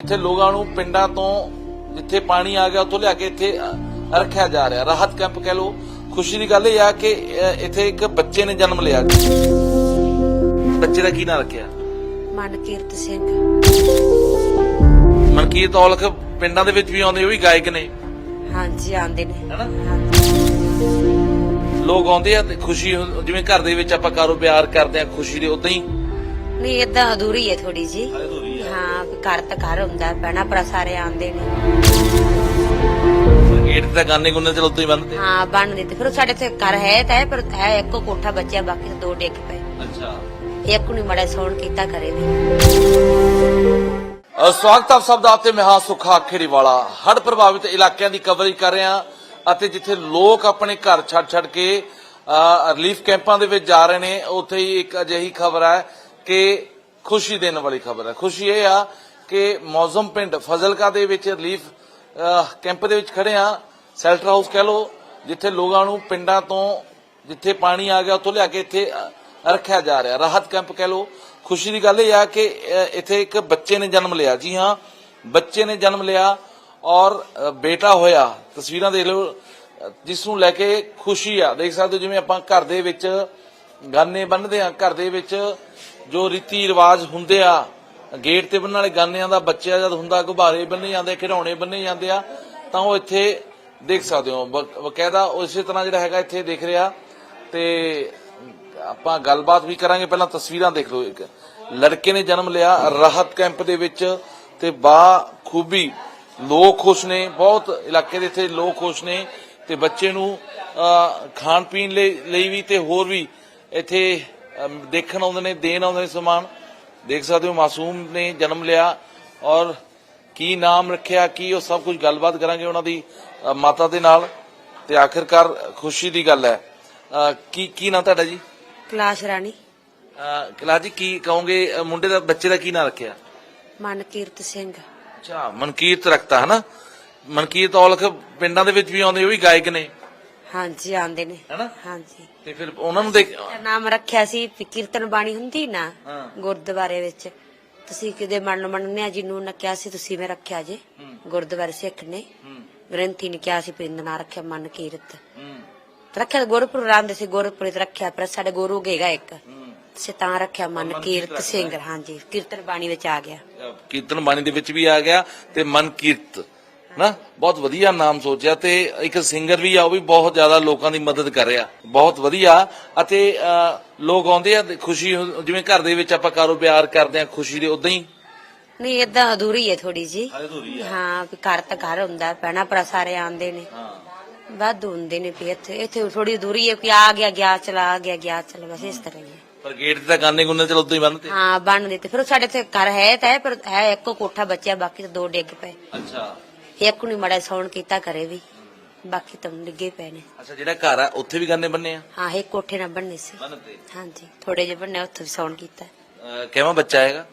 ਇੱਥੇ ਲੋਕਾਂ ਨੂੰ ਪਿੰਡਾਂ ਤੋਂ ਜਿੱਥੇ ਪਾਣੀ ਆ ਗਿਆ ਉੱਥੋਂ ਲਿਆ ਕੇ ਇੱਥੇ ਰੱਖਿਆ ਜਾ ਰਿਹਾ। ਰਾਹਤ ਕੈਂਪ ਕਹਿ ਲੋ ਖੁਸ਼ੀ ਦੀ ਗੱਲ ਇਹ ਆ ਕਿ ਇੱਥੇ ਇੱਕ ਬੱਚੇ ਨੇ ਜਨਮ ਲਿਆ। ਬੱਚੇ ਦਾ ਕੀ ਨਾਂ ਰੱਖਿਆ? ਮਨਕੀਰਤ ਸਿੰਘ। ਮਨਕੀਰਤ ਔਲਖ ਪਿੰਡਾਂ ਦੇ ਵਿੱਚ ਵੀ ਆਉਂਦੇ ਉਹ ਵੀ ਗਾਇਕ ਨੇ। ਹਾਂਜੀ ਆਂਦੇ ਨੇ। ਹੈਨਾ? ਲੋਕ ਆਉਂਦੇ ਆ ਤੇ ਖੁਸ਼ੀ ਜਿਵੇਂ ਘਰ ਦੇ ਵਿੱਚ ਆਪਾਂ ਕਾਰੋਬਾਰ ਕਰਦੇ ਆ ਖੁਸ਼ੀ ਦੇ ਉਦਾਂ ਹੀ। ਨਹੀਂ ਇਦਾਂ ਅਧੂਰੀ ਹੈ ਥੋੜੀ ਜੀ ਹਾਂ ਵੀ ਘਰ ਤਾਂ ਘਰ ਹੁੰਦਾ ਪੈਣਾ ਪਰ ਸਾਰੇ ਆਂਦੇ ਨੇ। ਗੇਟ ਤੇ ਤਾਂ ਗਾਨੇ ਗੁੰਨੇ ਚਲ ਉਦਾਂ ਹੀ ਬੰਨਦੇ ਹਾਂ ਬਣ ਦਿੱਤੇ ਫਿਰ ਸਾਡੇ ਤੇ ਘਰ ਹੈ ਤਾਂ ਹੈ ਪਰ ਹੈ ਇੱਕੋ ਕੋਠਾ ਬਚਿਆ ਬਾਕੀ ਤਾਂ ਦੋ ਡਿੱਗ ਪਏ। ਅੱਛਾ। ਇੱਕ ਨੂੰ ਮੜਾ ਸੌਣ ਕੀਤਾ ਕਰੇ ਅ, ਸਵਾਗਤ ਆਪ ਸਭ ਦਾ ਤੇ ਮੈਂ ਹਾਂ ਸੁਖਾ ਖੇੜੀ ਵਾਲਾ। ਹੜ੍ਹ ਪ੍ਰਭਾਵਿਤ ਇਲਾਕਿਆਂ ਦੀ ਕਵਰੇਜ ਕਰ ਰਹੇ ਅਤੇ ਜਿੱਥੇ ਲੋਕ ਆਪਣੇ ਘਰ ਛੱਡ ਛੱਡ ਕੇ ਰਿਲੀਫ ਕੈਂਪਾਂ ਦੇ ਵਿੱਚ ਜਾ ਰਹੇ ਨੇ ਉੱਥੇ ਹੀ ਇੱਕ ਅਜਿਹੀ ਖਬਰ ਹੈ ਕਿ ਖੁਸ਼ੀ ਦੇਣ ਵਾਲੀ ਖਬਰ ਹੈ। ਖੁਸ਼ੀ ਇਹ ਆ ਕਿ ਮੌਜ਼ਮ ਪਿੰਡ ਫਜ਼ਲਕਾ ਦੇ ਵਿੱਚ ਰਿਲੀਫ ਕੈਂਪ ਦੇ ਵਿੱਚ ਖੜੇ ਆ। ਸ਼ੈਲਟਰ ਹਾਊਸ ਕਹਿ ਲੋ ਜਿੱਥੇ ਲੋਕਾਂ ਨੂੰ ਪਿੰਡਾਂ ਤੋਂ ਜਿੱਥੇ ਪਾਣੀ ਆ ਗਿਆ ਉੱਥੋਂ ਲਿਆ ਕੇ ਇੱਥੇ ਅ, ਰੱਖਿਆ ਜਾ ਰਿਹਾ। ਰਾਹਤ ਕੈਂਪ ਕਹਿ ਲੋ ਖੁਸ਼ੀ ਦੀ ਗੱਲ ਇਹ ਆ ਕਿ ਇੱਥੇ ਇੱਕ ਬੱਚੇ ਨੇ ਜਨਮ ਲਿਆ। ਜੀ ਹਾਂ ਬੱਚੇ ਨੇ ਜਨਮ ਲਿਆ ਔਰ ਬੇਟਾ ਹੋਇਆ। ਤਸਵੀਰਾਂ ਦੇਖ ਲਓ ਜਿਸ ਨੂੰ ਲੈ ਕੇ ਖੁਸ਼ੀ ਆ। ਦੇਖ ਸਕਦੇ ਹੋ ਜਿਵੇਂ ਆਪਾਂ ਘਰ ਦੇ ਵਿੱਚ ਗਾਨੇ ਬੰਨਦੇ ਆ ਘਰ ਦੇ ਵਿੱਚ ਜੋ ਰੀਤੀ ਰਿਵਾਜ ਹੁੰਦੇ ਆ ਗੇਟ ਤੇ ਬੰਨਣ ਵਾਲੇ ਗਾਨਿਆਂ ਦਾ ਬੱਚਾ ਜਦ ਹੁੰਦਾ ਗੁਬਾਰੇ ਬੰਨੇ ਜਾਂਦੇ ਖਿਡੌਣੇ ਬੰਨੇ ਜਾਂਦੇ ਆ ਤਾਂ ਉਹ ਇੱਥੇ ਦੇਖ ਸਕਦੇ ਹੋ। ਬਕ- ਬਕਾਇਦਾ ਉਸੇ ਤਰ੍ਹਾਂ ਜਿਹੜਾ ਹੈਗਾ ਇੱਥੇ ਦੇਖ ਰਿਹਾ। ਤੇ ਆਪਾਂ ਗੱਲਬਾਤ ਵੀ ਕਰਾਂਗੇ ਪਹਿਲਾਂ ਤਸਵੀਰਾਂ ਦੇਖ ਲਓ ਇੱਕ। ਲੜਕੇ ਨੇ ਜਨਮ ਲਿਆ ਰਾਹਤ ਕੈਂਪ ਦੇ ਵਿੱਚ ਤੇ ਬਾ ਖੂਬੀ ਲੋਕ ਖੁਸ਼ ਨੇ ਬਹੁਤ ਇਲਾਕੇ ਦੇ ਇੱਥੇ ਲੋਕ ਖੁਸ਼ ਨੇ ਤੇ ਬੱਚੇ ਨੂੰ ਅਹ, ਖਾਣ ਪੀਣ ਲਈ ਲਈ ਵੀ ਤੇ ਹੋਰ ਵੀ ਇੱਥੇ ਦੇਖਣ ਆਉਂਦੇ ਨੇ ਦੇਣ ਆਉਂਦੇ ਨੇ ਸਮਾਨ। ਦੇਖ ਸਕਦੇ ਹੋ ਮਾਸੂਮ ਨੇ ਜਨਮ ਲਿਆ ਔਰ ਕੀ ਨਾਮ ਰੱਖਿਆ ਕੀ ਉਹ ਸਭ ਕੁਝ ਗੱਲਬਾਤ ਕਰਾਂਗੇ ਉਹਨਾਂ ਦੀ ਮਾਤਾ ਦੇ ਨਾਲ। ਤੇ ਆਖਿਰਕਾਰ ਖੁਸ਼ੀ ਦੀ ਗੱਲ ਹੈ। ਕੀ ਕੀ ਨਾਂ ਤੁਹਾਡਾ ਜੀ? ਕਲਾਸ਼ ਰਾਣੀ। ਅ, ਕਲਾ ਜੀ ਕੀ ਕਹੋਗੇ ਮੁੰਡੇ ਦਾ ਬੱਚੇ ਦਾ ਕੀ ਨਾਂ ਰੱਖਿਆ? ਮਨਕੀਰਤ ਸਿੰਘ। ਅੱਛਾ ਮਨਕੀਰਤ ਰੱਖਤਾ ਹਨਾ? ਮਨਕੀਰਤ ਔਲਖ ਪਿੰਡਾਂ ਦੇ ਵਿੱਚ ਵੀ ਆਉਂਦੇ ਉਹ ਵੀ ਗਾਇਕ ਨੇ। ਹਾਂਜੀ ਆਂਦੇ ਨੇ। ਹੈਨਾ? ਹਾਂਜੀ। ਤੇ ਫਿਰ ਉਹਨਾਂ ਨੂੰ ਦੇਖ ਦਾ ਨਾਮ ਰੱਖਿਆ ਸੀ ਵੀ ਕੀਰਤਨ ਬਾਣੀ ਹੁੰਦੀ ਨਾ ਹਾਂ। ਗੁਰਦੁਆਰੇ ਵਿੱਚ। ਤੁਸੀਂ ਕਿਤੇ ਮੰਨ ਮੰਨਿਆ ਆ ਜਿਹਨੂੰ ਨਾ ਕਿਹਾ ਸੀ ਤੁਸੀਂ ਮੈਂ ਰੱਖਿਆ ਜੇ। ਗੁਰਦੁਆਰੇ ਸਿੱਖ ਨੇ। ਹੂੰ। ਗ੍ਰੰਥੀ ਨੇ ਕਿਹਾ ਸੀ ਪਿੰਡ ਨਾਂ ਰੱਖਿਆ ਮਨ ਕੀਰਤ। ਹੂੰ। ਰੱਖਿਆ ਗੁਰਪੁਰ ਰਾਂਦੇ ਸੀ ਗੁਰਪੁਰ ਤੇ ਰੱਖਿਆ ਪਰ ਸਾਡੇ ਗੁਰੂ ਗਏਗਾ ਇੱਕ। ਹੂੰ। ਸੇ ਤਾਂ ਰੱਖਿਆ ਮਨ ਕੀਰਤ ਸਿੰਘ ਹਾਂਜੀ। ਕੀਰਤਨ ਬਾਣੀ ਵਿੱਚ ਆ ਗਿਆ। ਕੀਰਤਨ ਬਾਣੀ ਦੇ ਵਿੱਚ ਵੀ ਆ ਗਿਆ ਤੇ ਮਨਕੀਰਤ ਨਾ ਬਹੁਤ ਵਧੀਆ ਨਾਮ ਸੋਚਿਆ ਤੇ ਇੱਕ ਸਿੰਗਰ ਵੀ ਆ ਉਹ ਵੀ ਬਹੁਤ ਜ਼ਿਆਦਾ ਲੋਕਾਂ ਦੀ ਮਦਦ ਕਰ ਰਿਹਾ। ਬਹੁਤ ਵਧੀਆ ਅਤੇ ਲੋਕ ਆਉਂਦੇ ਆ ਖੁਸ਼ੀ ਜਿਵੇਂ ਘਰ ਦੇ ਵਿੱਚ ਆਪਾਂ ਕਾਰੋਬਾਰ ਕਰਦੇ ਆ ਖੁਸ਼ੀ ਦੇ ਉਦਾਂ ਹੀ। ਨਹੀਂ ਇਦਾਂ ਅਧੂਰੀ ਹੈ ਥੋੜੀ ਜੀ ਅਧੂਰੀ ਹਾਂ। ਵੀ ਘਰ ਤਾਂ ਘਰ ਹੁੰਦਾ ਪੈਣਾ ਪਰ ਸਾਰੇ ਆਂਦੇ ਨੇ। ਹਾਂ। ਵਾਧੂ ਹੁੰਦੇ ਨੇ ਵੀ ਇੱਥੇ ਇੱਥੇ ਥੋੜੀ ਦੂਰੀ ਹੈ ਕਿ ਆ ਗਿਆ ਗਿਆ ਚਲਾ ਆ ਗਿਆ ਗਿਆ ਚਲ ਬਸ ਇਸ ਤਰ੍ਹਾਂ ਹੀ ਪਰ ਗੇਟ ਤੇ ਤਾਂ ਗਾਨੇ ਗੁੰਨੇ ਚਲ ਉਦਾਂ ਹੀ ਬੰਨਦੇ ਹਾਂ ਬਣ ਦਿੱਤੇ। ਫਿਰ ਸਾਡੇ ਤੇ ਘਰ ਹੈ ਤਾਂ ਹੈ ਪਰ ਹੈ ਇੱਕੋ ਕੋਠਾ ਬਚਿਆ ਬਾਕੀ ਤਾਂ ਦੋ ਡਿੱਗ ਪਏ। ਅੱਛਾ। ਇੱਕ ਨੂੰ ਮੜਾ ਸੌਣ ਕੀਤਾ ਕਰੇ ਵੀ। ਬਾਕੀ ਤਾਂ ਡਿੱਗੇ ਪਏ ਨੇ। ਅੱਛਾ ਜਿਹੜਾ ਘਰ ਆ ਉੱਥੇ ਵੀ ਗਾਨੇ ਬੰਨੇ ਆ? ਹਾਂ ਇਹ ਕੋਠੇ ਨਾਲ ਬੰਨੇ ਸੀ। ਬੰਨਤੇ ਹਾਂਜੀ ਥੋੜੇ ਜਿਹੇ ਬੰਨੇ ਉੱਥੇ ਵੀ ਸੌਣ ਕੀਤਾ। ਕਿਵੇਂ ਬੱਚਾ ਹੈਗਾ?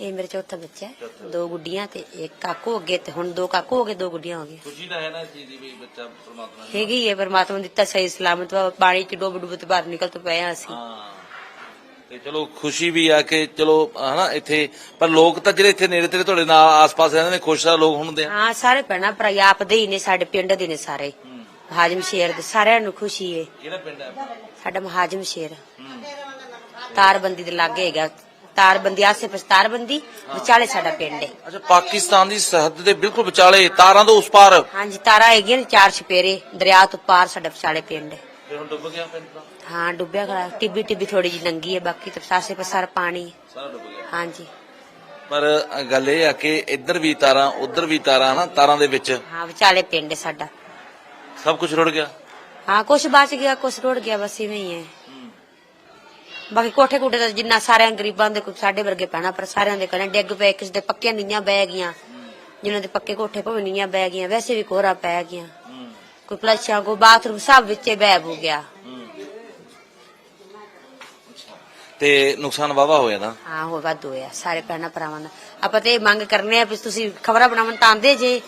ਇਹ ਮੇਰੇ ਚੌਥਾ ਬੱਚਾ ਹੈ। ਦੋ ਗੁੱਡੀਆਂ ਤੇ ਇੱਕ ਕਾਕੂ ਅੱਗੇ ਤੇ ਹੁਣ ਦੋ ਕਾਕੂ ਹੋ ਗਏ ਦੋ ਗੁੱਡੀਆਂ ਹੋ ਗਈਆਂ। ਖੁਸ਼ੀ ਤਾਂ ਹੈ ਨਾ ਚੀਜ਼ ਦੀ ਵੀ ਬੱਚਾ ਪ੍ਰਮਾਤਮਾ ਹੈਗੀ ਹੈ ਪਰਮਾਤਮਾ ਨੇ ਦਿੱਤਾ ਸਹੀ ਸਲਾਮਤ ਵਾ ਪਾਣੀ ਚ ਡੁੱਬ ਡੁੱਬ ਤੇ ਬਾਹਰ ਨਿਕਲ ਤੋਂ ਪਏ ਹਾਂ ਅਸੀਂ। ਹਾਂ। ਤੇ ਚਲੋ ਖੁਸ਼ੀ ਵੀ ਆ ਕਿ ਚਲੋ ਹਨਾ ਇੱਥੇ ਪਰ ਲੋਕ ਤਾਂ ਜਿਹੜੇ ਇੱਥੇ ਨੇੜੇ ਤੇੜੇ ਤੁਹਾਡੇ ਨਾਲ ਆਸ-ਪਾਸ ਰਹਿੰਦੇ ਨੇ ਖੁਸ਼ ਆ ਲੋਕ ਹੁੰਦੇ ਆ। ਹਾਂ ਸਾਰੇ ਭੈਣਾਂ ਭਰਾ ਆਪ ਦੇ ਹੀ ਨੇ ਸਾਡੇ ਪਿੰਡ ਦੇ ਨੇ ਸਾਰੇ। ਹਾਜਮ ਸ਼ੇਰ ਦੇ ਸਾਰਿਆਂ ਨੂੰ ਖੁਸ਼ੀ ਹੈ ਕਿਹੜਾ ਪਿੰਡ ਹੈ ਸਾਡਾ ਮਹਾਜਮ ਸ਼ੇਰ। ਤਾਰਬੰਦੀ ਦੇ ਲਾਗੇ ਹੈਗਾ। ਤਾਰਬੰਦੀ ਆਸੇ ਪਾਸੇ ਤਾਰਬੰਦੀ ਵਿਚਾਲੇ ਸਾਡਾ ਪਿੰਡ ਹੈ ਅੱਛਾ ਪਾਕਿਸਤਾਨ ਦੀ ਸਰਹੱਦ ਦੇ ਬਿਲਕੁਲ ਵਿਚਾਲੇ ਤਾਰਾਂ ਤੋਂ ਉਸ ਪਾਰ। ਹਾਂਜੀ ਤਾਰਾ ਹੈਗੀਆਂ ਨੇ ਚਾਰ ਛਪੇਰੇ ਦਰਿਆ ਤੋਂ ਪਾਰ ਸਾਡਾ ਵਿਚਾਲੇ ਪਿੰਡ ਹੈ ਫਿਰ ਹੁਣ ਡੁੱਬ ਗਿਆ ਪਿੰਡ ਤਾਂ? ਹਾਂ ਡੁੱਬਿਆ ਖੜਾ। ਟਿੱਬੀ ਟਿੱਬੀ ਥੋੜੀ ਜਿਹੀ ਨੰਗੀ ਹੈ ਬਾਕੀ ਤਾਂ ਆਸੇ ਪਾਸੇ ਸਾਰਾ ਪਾਣੀ। ਹੈ। ਸਾਰਾ ਡੁੱਬ ਗਿਆ। ਹਾਂਜੀ। ਪਰ ਗੱਲ ਇਹ ਆ ਕਿ ਇੱਧਰ ਵੀ ਤਾਰਾਂ ਉੱਧਰ ਵੀ ਤਾਰਾਂ ਹਨਾ ਤਾਰਾਂ ਦੇ ਵਿੱਚ ਹਾਂ ਵਿਚਾਲੇ ਪਿੰਡ ਹੈ ਸਾਡਾ। ਸਭ ਕੁਝ ਰੁੜ ਗਿਆ? ਹਾਂ ਕੁਛ ਬਚ ਗਿਆ ਕੁਛ ਰੁੜ ਗਿਆ ਬਸ ਇਵੇਂ ਹੀ ਹੈ। ਬਾਕੀ ਕੋਠੇ ਕੋਠੇ ਦਾ ਜਿੰਨਾ ਸਾਰਿਆਂ ਗਰੀਬਾਂ ਦੇ ਕੋਈ ਸਾਡੇ ਵਰਗੇ ਪੈਣਾ ਪਰ ਸਾਰਿਆਂ ਦੇ ਕਨੇ ਡਿੱਗ ਪਏ ਕਿਸੇ ਦੇ ਪੱਕੀਆਂ ਨੀਆਂ ਬਹਿ ਗਈਆਂ। ਜਿਨ੍ਹਾਂ ਦੇ ਪੱਕੇ ਕੋਠੇ ਭਾਵੇਂ ਨੀਆਂ ਬਹਿ ਗਈਆਂ ਵੈਸੇ ਵੀ ਕੋਹਰਾ ਪੈ ਗਿਆ। ਕੋਈ ਪਲੱਛਾਂ ਕੋ ਬਾਥਰੂਮ ਸਭ ਵਿੱਚੇ ਬਹਿ ਹੋ ਗਿਆ। ਤੇ ਨੁਕਸਾਨ ਵਾਵਾ ਹੋਇਆ ਨਾ ਹਾਂ ਹੋ ਵੱਧ ਹੋਇਆ ਸਾਰੇ ਭੈਣਾਂ ਭਰਾਵਾਂ ਦਾ। ਆਪਾਂ ਤੇ ਇਹ ਮੰਗ ਕਰਨੇ ਆ ਵੀ ਤੁਸੀਂ ਖਬਰਾਂ ਬਣਾਉਣ ਤਾਂ ਆਂਦੇ ਜੇ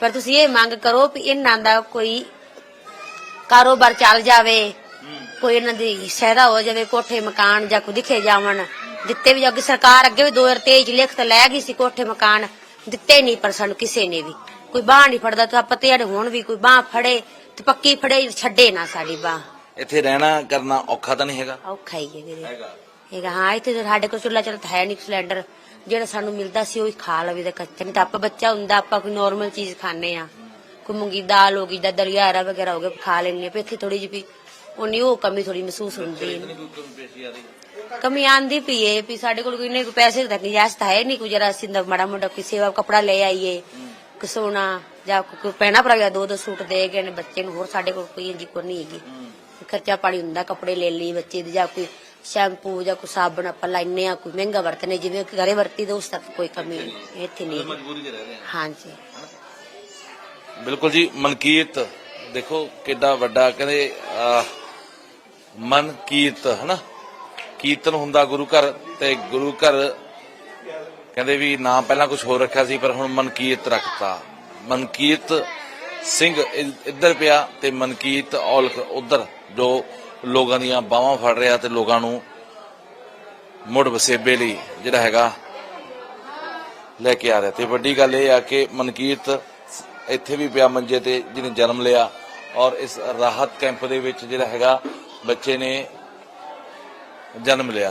ਪਰ ਤੁਸੀਂ ਇਹ ਮੰਗ ਕਰੋ ਵੀ ਇਹਨਾਂ ਦਾ ਕੋਈ ਕਾਰੋਬਾਰ ਚੱਲ ਜਾਵੇ ਕੋਈ ਇਹਨਾਂ ਦੀ ਸਹਾਇਤਾ ਹੋ ਜਾਵੇ ਕੋਠੇ ਮਕਾਨ ਜਾਂ ਕੋ ਦਿਖੇ ਜਾਵਣ। ਦਿੱਤੇ ਵੀ ਅੱਗੇ ਸਰਕਾਰ ਅੱਗੇ ਵੀ 2023 ਚ ਲਿਖਤ ਲੈ ਗਈ ਸੀ ਕੋਠੇ ਮਕਾਨ ਦਿੱਤੇ ਨਹੀਂ ਪਰ ਸਾਨੂੰ ਕਿਸੇ ਨੇ ਵੀ। ਕੋਈ ਬਾਹ ਨਹੀਂ ਫੜਦਾ ਤਾਂ ਆਪਾਂ ਤੇ ਹੁਣ ਵੀ ਕੋਈ ਬਾਹ ਫੜੇ ਤੇ ਪੱਕੀ ਫੜੇ ਛੱਡੇ ਨਾ ਸਾਡੀ ਬਾਹ। ਇੱਥੇ ਰਹਿਣਾ ਕਰਨਾ ਔਖਾ ਤਾਂ ਨਹੀਂ ਹੈਗਾ? ਔਖਾ ਹੀ ਹੈ ਵੀਰੇ। ਹੈਗਾ। ਹੈਗਾ ਹਾਂ ਇੱਥੇ ਤਾਂ ਸਾਡੇ ਕੋਲ ਚੁੱਲ੍ਹਾ ਚੱਲ ਹੈ ਨਹੀਂ ਸਿਲੰਡਰ। ਜਿਹੜਾ ਸਾਨੂੰ ਮਿਲਦਾ ਸੀ ਉਹ ਹੀ ਖਾ ਲਵੇ ਤਾਂ ਕੱਚਾ ਨਹੀਂ ਤਾਂ ਆਪਾਂ ਬੱਚਾ ਹੁੰਦਾ ਆਪਾਂ ਕੋਈ ਨਾਰਮਲ ਚੀਜ਼ ਖਾਣੇ ਆ ਕੋਈ ਮੂੰਗੀ ਦਾਲ ਹੋ ਗਈ ਜਾਂ ਦਲੀਆਰਾ ਵਗੈਰਾ ਹੋ ਗਿਆ ਖਾ ਆ ਪਰ ਇੱਥੇ ਥੋੜੀ ਜਿਹੀ ਵੀ ਉਨੀ ਉਹ ਕਮੀ ਥੋੜੀ ਮਹਿਸੂਸ ਹੁੰਦੀ ਹੈ। ਕਮੀ ਆਂਦੀ ਪਈ ਏ ਵੀ ਸਾਡੇ ਕੋਲ ਕੋਈ ਨਹੀਂ ਕੋਈ ਪੈਸੇ ਤੱਕ ਗੁੰਜਾਇਸ਼ ਹੈ ਨਹੀਂ ਕੋਈ ਜਰਾ ਅਸੀਂ ਦਾ ਮਾੜਾ ਮੋਟਾ ਕੋਈ ਸੇਵਾ ਕਪੜਾ ਲੈ ਆਈਏ। ਕੋਈ ਸੋਨਾ ਜਾਂ ਕੋਈ ਪਹਿਨਾ ਭਰਾ ਦੋ ਦੋ ਸੂਟ ਦੇ ਗਏ ਨੇ ਬੱਚੇ ਨੂੰ ਹੋਰ ਸਾਡੇ ਕੋਲ ਕੋਈ ਇੰਜੀ ਕੋਈ ਨਹੀਂ ਹੈਗੀ। ਖਰਚਾ ਪਾਣੀ ਹੁੰਦਾ ਕੱਪੜੇ ਲੈ ਲਈ ਬੱਚੇ ਦੇ ਜਾਂ ਕੋਈ ਸ਼ੈਂਪੂ ਜਾਂ ਕੋਈ ਸਾਬਣ ਆਪਾਂ ਲੈਨੇ ਆ ਕੋਈ ਮਹਿੰਗਾ ਵਰਤਨੇ ਜਿਵੇਂ ਕਿ ਘਰੇ ਵਰਤੀ ਤਾਂ ਉਸ ਤੱਕ ਕੋਈ ਕਮੀ ਇੱਥੇ ਨਹੀਂ। ਹੈਗੀ। ਮਜਬੂਰੀ 'ਚ ਰਹਿ ਰਹੇ ਹਾਂਜੀ। ਬਿਲਕੁਲ ਜੀ ਮਨਕੀਰਤ ਦੇਖੋ ਕਿੱਡਾ ਵੱਡਾ ਕਹਿੰਦੇ ਮਨਕੀਰਤ ਹਨਾ? ਕੀਰਤਨ ਹੁੰਦਾ ਗੁਰੂ ਘਰ ਤੇ ਗੁਰੂ ਘਰ ਕਹਿੰਦੇ ਵੀ ਨਾਂ ਪਹਿਲਾਂ ਕੁਝ ਹੋਰ ਰੱਖਿਆ ਸੀ, ਪਰ ਹੁਣ ਮਨਕੀਰਤ ਰੱਖਤਾ। ਮਨਕੀਰਤ ਸਿੰਘ ਇ- ਇੱਧਰ ਪਿਆ ਤੇ ਮਨਕੀਰਤ ਔਲਖ ਉਧਰ ਜੋ ਲੋਕਾਂ ਦੀਆਂ ਬਾਹਾਂ ਫੜ ਰਿਹਾ ਤੇ ਲੋਕਾਂ ਨੂੰ ਮੁੜ ਵਸੇਬੇ ਲਈ ਜਿਹੜਾ ਹੈਗਾ ਲੈ ਕੇ ਆ ਰਿਹਾ। ਤੇ ਵੱਡੀ ਗੱਲ ਇਹ ਆ ਕਿ ਮਨਕੀਰਤ ਇੱਥੇ ਵੀ ਪਿਆ ਮੰਜੇ ਤੇ, ਜਿਹਨੇ ਜਨਮ ਲਿਆ ਔਰ ਇਸ ਰਾਹਤ ਕੈਂਪ ਦੇ ਵਿੱਚ ਜਿਹੜਾ ਹੈਗਾ ਬੱਚੇ ਨੇ ਜਨਮ ਲਿਆ।